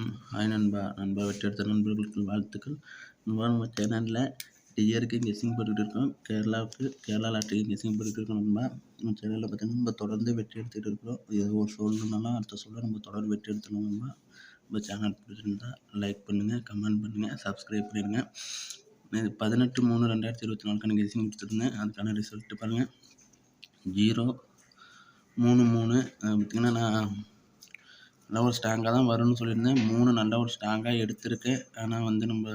Hi நண்பா நண்பா வெற்றி நண்பர்களுக்கு வாழ்த்துக்கள். நண்பா நம்ம சேனலில் டிஆருக்கு கெஸ்ஸிங் போட்டுக்கிட்டு இருக்கோம். கேரளாவுக்கு கேரளா லாட்டரிக்கு கெஸ்ஸிங் போட்டுக்கிட்டு இருக்கோம் நண்பா. நம்ம சேனலில் பார்த்தீங்கன்னா நம்ம தொடர்ந்து வெற்றி எடுத்துகிட்டு இருக்கிறோம். ஏதோ ஒரு சொல்லணும்னாலும் அடுத்த சொல்ல நம்ம தொடர்ந்து வெற்றி எடுத்துடணும் நண்பா. நம்ம சேனல் பிடிச்சிருந்தா லைக் பண்ணுங்கள் கமெண்ட் பண்ணுங்கள் சப்ஸ்கிரைப் பண்ணிடுங்க இது பதினெட்டு மூணு ரெண்டாயிரத்தி இருபத்தி நாலுக்கான கெஸ்ஸிங் கொடுத்துருந்தேன். அதுக்கான ரிசல்ட்டு பாருங்கள் ஜீரோ மூணு மூணு. பார்த்திங்கன்னா நான் நல்ல ஒரு ஸ்ட்ராங்காக தான் வரும்னு சொல்லியிருந்தேன். மூணு நல்ல ஒரு ஸ்ட்ராங்காக எடுத்திருக்கேன் ஆனால் வந்து நம்ம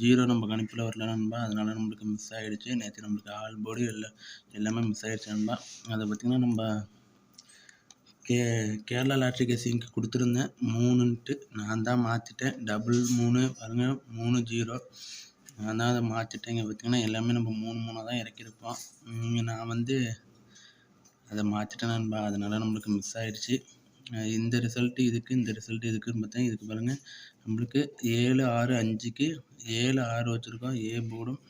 ஜீரோ நம்ம கணிப்பில் வரல நண்பா. அதனால் நம்மளுக்கு மிஸ் ஆகிடுச்சு நேற்று நம்மளுக்கு ஆல் போடி எல்லாம் எல்லாமே மிஸ் ஆகிடுச்சு நண்பா. அதை பார்த்திங்கன்னா நம்ம கே கேரளா லாட்ரி கேசிங்க்கு கொடுத்துருந்தேன். மூணுன்ட்டு நான் தான் மாற்றிட்டேன் டபுள் மூணு பாருங்கள் மூணு ஜீரோ நான் தான் அதை மாற்றிட்டேன் இங்கே பார்த்திங்கன்னா எல்லாமே நம்ம மூணு மூணாக தான் இறக்கியிருப்போம் இங்கே நான் வந்து அதை மாற்றிட்டேன் நண்பா. அதனால் நம்மளுக்கு மிஸ் ஆகிடுச்சு இந்த ரிசல்ட்டு இதுக்கு இந்த ரிசல்ட்டு இதுக்குன்னு பார்த்தா இதுக்கு பாருங்கள் நம்மளுக்கு ஏழு ஆறு அஞ்சுக்கு ஏழு ஆறு வச்சுருக்கோம். ஏ போர்டும்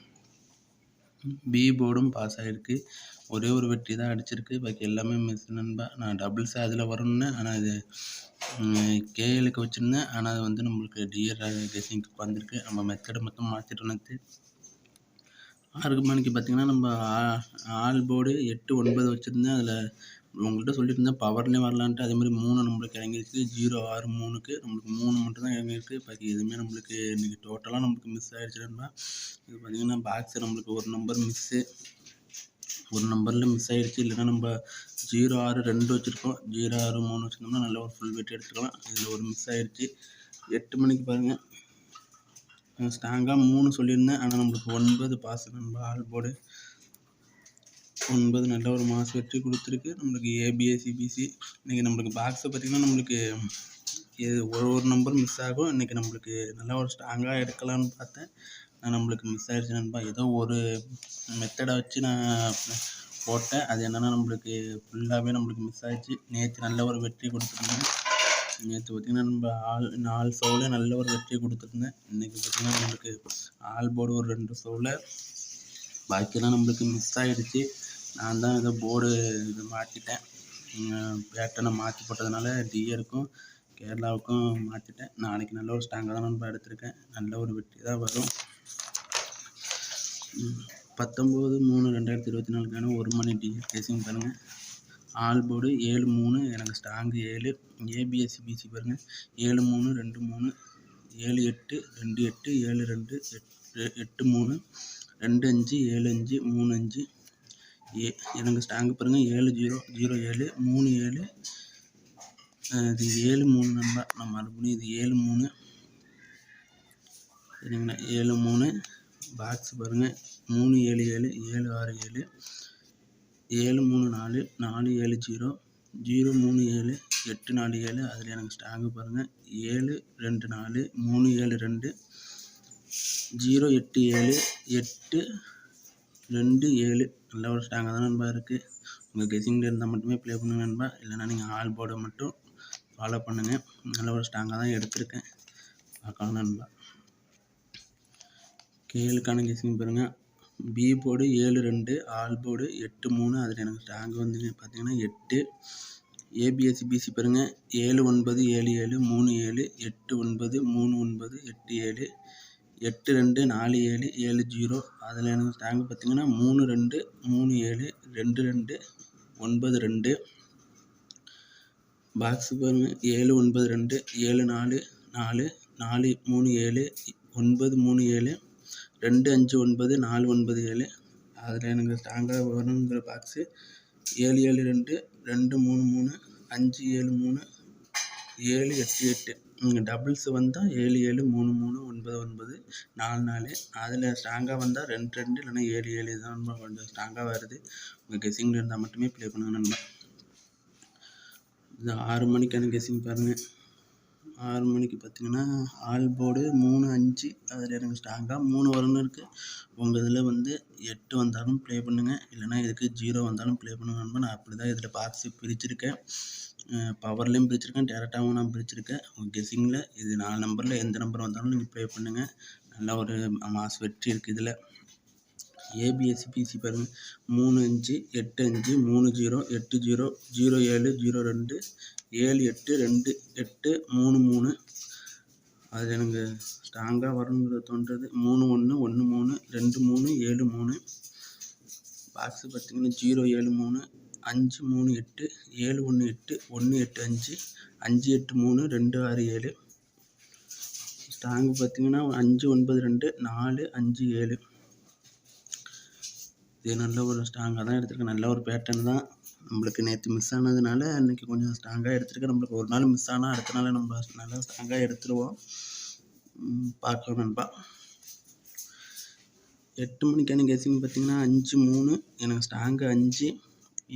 பி போர்டும் பாஸ் ஆகிருக்கு ஒரே ஒரு வெற்றி தான் அடிச்சிருக்கு. பாக்கி எல்லாமே மிஸ் நண்பா. நான் டபுள்ஸ் அதில் வரணுன்னு ஆனால் இது கேஎலுக்கு வச்சுருந்தேன். ஆனால் அது வந்து நம்மளுக்கு டிஆர் கெஸிங்க்கு வந்திருக்கு. நம்ம மெத்தடை மொத்தம் மாற்றிட்டோம் ஆறு மணிக்கு பார்த்திங்கன்னா நம்ம ஆல் போர்டு எட்டு ஒன்பது வச்சுருந்தேன். அதில் உங்கள்கிட்ட சொல்லியிருந்தேன் பவர்லேயே வரலான்ட்டு. அதே மாதிரி மூணு நம்மளுக்கு இறங்கிருக்கு ஜீரோ ஆறு மூணுக்கு நம்மளுக்கு மூணு மட்டும் தான் இறங்கிருக்கு பாக்கி எதுவுமே நம்மளுக்கு இன்றைக்கி டோட்டலாக நம்மளுக்கு மிஸ் ஆகிடுச்சுன்னா இது பார்த்திங்கன்னா பாக்ஸு நம்மளுக்கு ஒரு நம்பர் மிஸ்ஸு ஒரு நம்பரில் மிஸ் ஆகிடுச்சு இல்லைன்னா நம்ம ஜீரோ ஆறு ரெண்டு வச்சுருக்கோம். ஜீரோ ஆறு மூணு வச்சுருந்தோம்னா நல்ல ஒரு ஃபுல் வெட்டி எடுத்துக்கலாம். இதில் ஒரு மிஸ் ஆகிடுச்சு எட்டு மணிக்கு பாருங்கள் ஸ்ட்ராங்காக மூணு சொல்லியிருந்தேன். ஆனால் நம்மளுக்கு ஒன்பது பாஸ் நம்ம ஆல் போர்டு ஒன்பது நல்ல ஒரு மாஸ் வெற்றி கொடுத்துருக்கு. நம்மளுக்கு ஏபிஏ சிபிசி இன்றைக்கி நம்மளுக்கு பாக்ஸை பார்த்திங்கன்னா நம்மளுக்கு இது ஒரு ஒரு நம்பர் மிஸ் ஆகும். இன்றைக்கி நம்மளுக்கு நல்லா ஒரு ஸ்ட்ராங்காக எடுக்கலாம்னு பார்த்தேன். நான் நம்மளுக்கு மிஸ் ஆகிடுச்சு நண்பா. ஏதோ ஒரு மெத்தடை வச்சு நான் போட்டேன். அது என்னென்னா நம்மளுக்கு ஃபுல்லாகவே நம்மளுக்கு மிஸ் ஆகிடுச்சு நேற்று நல்ல ஒரு வெற்றி கொடுத்துருந்தேன். நேற்று பார்த்திங்கன்னா நம்ம ஆள் நாலு சோவில் நல்ல ஒரு வெற்றி கொடுத்துருந்தேன். இன்றைக்கி பார்த்திங்கன்னா நம்மளுக்கு ஆல் போர்டு ஒரு ரெண்டு ஷோவில் பாக்கியெல்லாம் நம்மளுக்கு மிஸ் ஆகிடுச்சு நான் தான் ஏதோ போர்டு இது மாற்றிட்டேன் பேட்டனை மாற்றி போட்டதுனால டிஆருக்கும் கேரளாவுக்கும் மாற்றிட்டேன் நாளைக்கு நல்ல ஒரு ஸ்ட்ராங்காக தான் நண்பா எடுத்திருக்கேன். நல்ல ஒரு வெற்றி தான் வரும். பத்தொம்போது மூணு ரெண்டாயிரத்தி இருபத்தி நாலுக்கான ஒரு மணி டிஆர் கேசிங் பாருங்கள் ஆல் போர்டு ஏழு மூணு எனக்கு ஸ்ட்ராங்கு ஏழு ஏபிஎஸ்சி பிசி பாருங்கள் ஏழு மூணு ரெண்டு மூணு ஏழு எட்டு ரெண்டு எட்டு ஏழு ரெண்டு எட்டு எட்டு மூணு ரெண்டு அஞ்சு ஏழு அஞ்சு மூணு அஞ்சு ஏ எனக்கு ஸ்டாங்கு பாருங்கள் ஏழு ஜீரோ ஜீரோ ஏழு மூணு ஏழு. இது ஏழு மூணு நம்பர் நான் மறுபடியும் இது ஏழு மூணு. சரிங்கண்ணா ஏழு மூணு. பாக்ஸ் பாருங்கள் மூணு ஏழு ஏழு ஏழு ஆறு ஏழு. ஏழு மூணு நாலு நாலு ஏழு ஜீரோ. ஜீரோ மூணு ஏழு எட்டு நாலு ஏழு. அதில் எனக்கு ஸ்டாங்கு பாருங்கள் ஏழு ரெண்டு நாலு மூணு ஏழு ரெண்டு. ஜீரோ எட்டு ஏழு எட்டு. ரெண்டு ஏழு. நல்ல ஒரு ஸ்ட்ராங்காக தான் நண்பா இருக்குது உங்கள் கெஸிங்கில் இருந்தால் மட்டுமே ப்ளே பண்ணுங்கள் நண்பா. இல்லைனா நீங்கள் ஆல் போர்டை மட்டும் ஃபாலோ பண்ணுங்கள் நல்ல ஒரு ஸ்ட்ராங்காக தான் எடுத்திருக்கேன். பார்க்கலாம் நண்பா. கேளுக்கான கெஸிங் பாருங்கள் பி போர்டு ஏழு ரெண்டு. ஆல் போர்டு எட்டு மூணு. அதில் எனக்கு ஸ்ட்ராங்கு வந்து பார்த்தீங்கன்னா எட்டு. ஏபிஎஸ்சி பிசி பாருங்கள் ஏழு ஒன்பது ஏழு ஏழு. மூணு ஏழு. எட்டு ஒன்பது. மூணு ஒன்பது. எட்டு ஏழு. எட்டு ரெண்டு நாலு ஏழு ஏழு ஜீரோ. அதில் எனக்கு டேங்க் பார்த்திங்கன்னா மூணு ரெண்டு மூணு ஏழு ரெண்டு ரெண்டு ஒன்பது ரெண்டு. பாக்ஸு பாருங்கள் ஏழு ஒன்பது ரெண்டு ஏழு நாலு நாலு நாலு மூணு ஏழு ஒன்பது மூணு ஏழு ரெண்டு அஞ்சு ஒன்பது நாலு ஒன்பது ஏழு. அதில் எனக்கு ஸ்ட்ராங்காக வரணுங்கிற பாக்ஸு ஏழு ஏழு ரெண்டு ரெண்டு மூணு மூணு அஞ்சு ஏழு மூணு ஏழு எட்டு எட்டு. டபுள்ஸு வந்தால் ஏழு ஏழு மூணு மூணு ஒன்பது ஒன்பது நாலு நாலு. அதில் ஸ்ட்ராங்காக வந்தால் ரெண்டு ரெண்டு இல்லைனா ஏழு ஏழு. இதுதான் கொஞ்சம் ஸ்ட்ராங்காக வருது. உங்கள் கெஸ்ஸிங்கில் இருந்தால் மட்டுமே ப்ளே பண்ணுங்கள் நண்பா. இது ஆறு மணிக்கான கெஸ்ஸிங் பாருங்கள் ஆறு மணிக்கு பார்த்தீங்கன்னா ஆல் போர்டு மூணு அஞ்சு அதில் எனக்கு ஸ்ட்ராங்காக மூணு வரணும் இருக்குது உங்கள் இதில் வந்து எட்டு வந்தாலும் ப்ளே பண்ணுங்கள் இல்லைனா இதுக்கு ஜீரோ வந்தாலும் ப்ளே பண்ணுங்க நான் அப்படி தான் இதில் பாக்ஸு பிரிச்சுருக்கேன். பவர்லேயும் பிரிச்சுருக்கேன் டேரெக்டாகவும் நான் பிரிச்சுருக்கேன். உங்கள் கெஸிங்கில் இது நாலு நம்பரில் எந்த நம்பர் வந்தாலும் நீங்கள் ப்ளே பண்ணுங்கள் நல்ல ஒரு மாஸ் வெற்றி இருக்குது இதில். ஏபிஎஸ்சி பிசி பாருங்கள் மூணு அஞ்சு எட்டு அஞ்சு மூணு ஜீரோ எட்டு ஜீரோ ஜீரோ ஏழு ஜீரோ ரெண்டு ஏழு எட்டு ரெண்டு எட்டு மூணு மூணு. அது எனக்கு ஸ்ட்ராங்காக வரணுங்கிறது தோன்றது. மூணு ஒன்று ஒன்று மூணு ரெண்டு மூணு ஏழு மூணு. பாக்ஸு பார்த்தீங்கன்னா ஜீரோ ஏழு மூணு அஞ்சு மூணு எட்டு ஏழு ஒன்று எட்டு ஒன்று எட்டு அஞ்சு அஞ்சு எட்டு மூணு ரெண்டு ஆறு ஏழு. ஸ்ட்ராங்கு பார்த்தீங்கன்னா அஞ்சு ஒன்பது ரெண்டு நாலு அஞ்சு ஏழு. இது நல்ல ஒரு ஸ்ட்ராங்காக தான் எடுத்திருக்கேன். நல்ல ஒரு பேட்டர்ன் தான். நம்மளுக்கு நேற்று மிஸ் ஆனதுனால இன்றைக்கி கொஞ்சம் ஸ்ட்ராங்காக எடுத்துருக்கு நம்மளுக்கு ஒரு நாள் மிஸ் ஆனால் அடுத்த நாள் நம்ம நல்லா ஸ்ட்ராங்காக எடுத்துருவோம். பார்க்கலாம் நண்பா. எட்டு மணிக்கான கெஸிங் பார்த்தீங்கன்னா அஞ்சு மூணு எனக்கு ஸ்ட்ராங்கு அஞ்சு.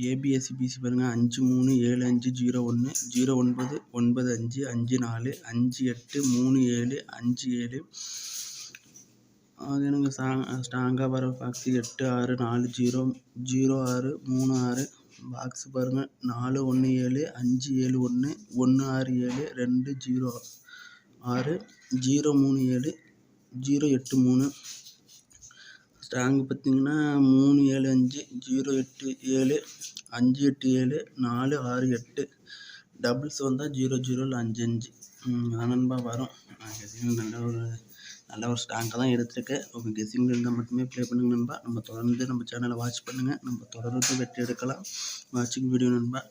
ஏபிஎஸ்சி பிசி பாருங்கள் அஞ்சு மூணு ஏழு அஞ்சு ஜீரோ ஒன்று ஜீரோ ஒன்பது ஒன்பது அஞ்சு அஞ்சு நாலு அஞ்சு எட்டு மூணு ஏழு அஞ்சு ஏழு. அது எனக்கு ஸ்ட்ராங் ஸ்ட்ராங்காக வர ஃபாக்ஸி எட்டு ஆறு நாலு ஜீரோ ஜீரோ ஆறு மூணு ஆறு. பாக்ஸ் பாருங்கள் நாலு ஒன்று ஏழு அஞ்சு ஏழு ஒன்று ஒன்று ஆறு ஏழு ரெண்டு ஜீரோ ஆறு ஜீரோ மூணு ஏழு ஜீரோ எட்டு மூணு. ஸ்டாங்கு பார்த்தீங்கன்னா மூணு ஏழு அஞ்சு ஜீரோ எட்டு ஏழு அஞ்சு எட்டு ஏழு நாலு ஆறு எட்டு. டபுள்ஸ் வந்தால் ஜீரோ ஜீரோவில் அஞ்சு அஞ்சு. அதான் நண்பா வரும். நான் கெஸிங் நல்ல ஒரு நல்ல ஒரு ஸ்ட்ராங்காக தான் எடுத்திருக்கேன். உங்கள் கெஸிங்கில் இருந்தால் மட்டுமே ப்ளே பண்ணுங்க நண்பா. நம்ம தொடர்ந்து நம்ம சேனலை வாட்ச் பண்ணுங்கள் நம்ம தொடர்ந்து வெற்றி எடுக்கலாம். வாட்சிங் வீடியோ நண்பா.